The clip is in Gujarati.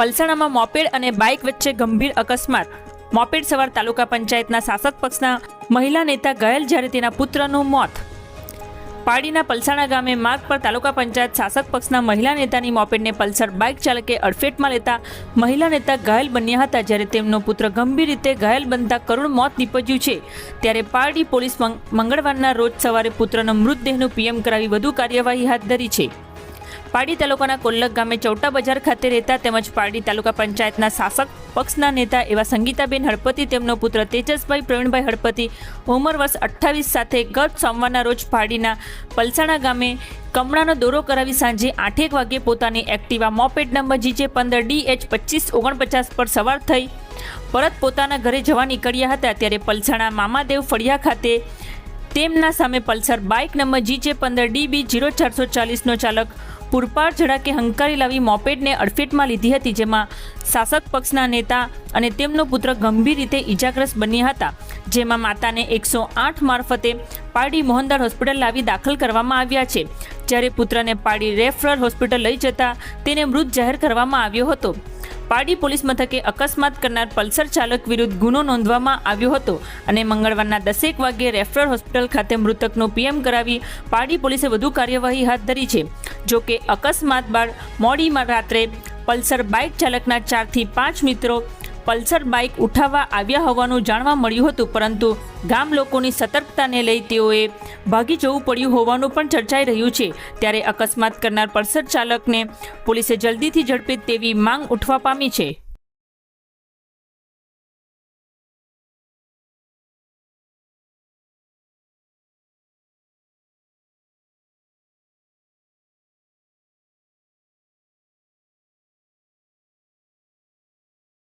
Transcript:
પલસાણામાં મોપેડ અને બાઇક વચ્ચે ગંભીર અકસ્માત. મોપેડ સવાર તાલુકા પંચાયતના શાસક પક્ષના મહિલા નેતા ઘાયલ જ્યારે તેના પુત્રનું મોત. પાડીના પલસાણા ગામે માર્ગ પર તાલુકા પંચાયત શાસક પક્ષના મહિલા નેતાની મોપેડને પલ્સર બાઇક ચાલકે અડફેટમાં લેતા મહિલા નેતા ઘાયલ બન્યા હતા જ્યારે તેમનો પુત્ર ગંભીર રીતે ઘાયલ બનતા કરુણ મોત નીપજ્યું છે. ત્યારે પારડી પોલીસ મંગળવારના રોજ સવારે પુત્રનો મૃતદેહનું પીએમ કરાવી વધુ કાર્યવાહી હાથ ધરી છે. પારડી તાલુકાના કોલ્લક ગામે ચૌટા બજાર ખાતે રહેતા તેમજ પારડી તાલુકા પંચાયતના શાસક પક્ષના નેતા એવા સંગીતાબેન હળપતિ, તેમનો પુત્ર તેજસભાઈ, પ્રવીણભાઈ હળપતિ ઉંમર વર્ષ અઠ્ઠાવીસ સાથે ગત સોમવારના રોજ પારડીના પલસાણા ગામે કમળાનો દોરો કરાવી સાંજે આઠેક વાગ્યે પોતાની એક્ટિવા મોપેડ નંબર જીજે પંદર ડી એચ પચીસ ઓગણપચાસ પર સવાર થઈ પરત પોતાના ઘરે જવા નીકળ્યા હતા. ત્યારે પલસાણા મામાદેવ ફળિયા ખાતે તેમના સામે પલ્સર બાઇક નંબર જીજે પંદર ડીબી જીરો ચારસો ચાલીસનો ચાલક પૂરપાર ઝડાકે હંકારી લાવી મોપેડને અડફેટમાં લીધી હતી, જેમાં શાસક પક્ષના નેતા અને તેમનો પુત્ર ગંભીર રીતે ઈજાગ્રસ્ત બન્યા હતા, જેમાં માતાને એકસો આઠ મારફતે પારડી મોહનદાર હોસ્પિટલ લાવી દાખલ કરવામાં આવ્યા છે. જ્યારે પુત્રને પારડી રેફરલ હોસ્પિટલ લઈ જતા તેને મૃત જાહેર કરવામાં આવ્યો હતો. પારડી પોલીસ મથકે અકસ્માત કરનાર પલ્સર ચાલક વિરુદ્ધ ગુનો નોંધવામાં આવ્યો હતો અને મંગળવારના દસેક વાગ્યે રેફરલ હોસ્પિટલ ખાતે મૃતકનો પીએમ કરાવી પારડી પોલીસે વધુ કાર્યવાહી હાથ ધરી છે. જો કે અકસ્માત બાદ મોડીમાં રાત્રે પલ્સર બાઇક ચાલકના ચારથી પાંચ મિત્રો પલ્સર બાઇક ઉઠાવવા આવ્યા હોવાનું જાણવા મળ્યું હતું, પરંતુ ગામ લોકોની સતર્કતાને લઈ તેઓએ ભાગી જવું પડ્યું હોવાનું પણ ચર્ચાઈ રહ્યું છે. ત્યારે અકસ્માત કરનાર પલ્સર ચાલકને પોલીસે જલ્દીથી ઝડપે તેવી માંગ ઉઠવા પામી છે.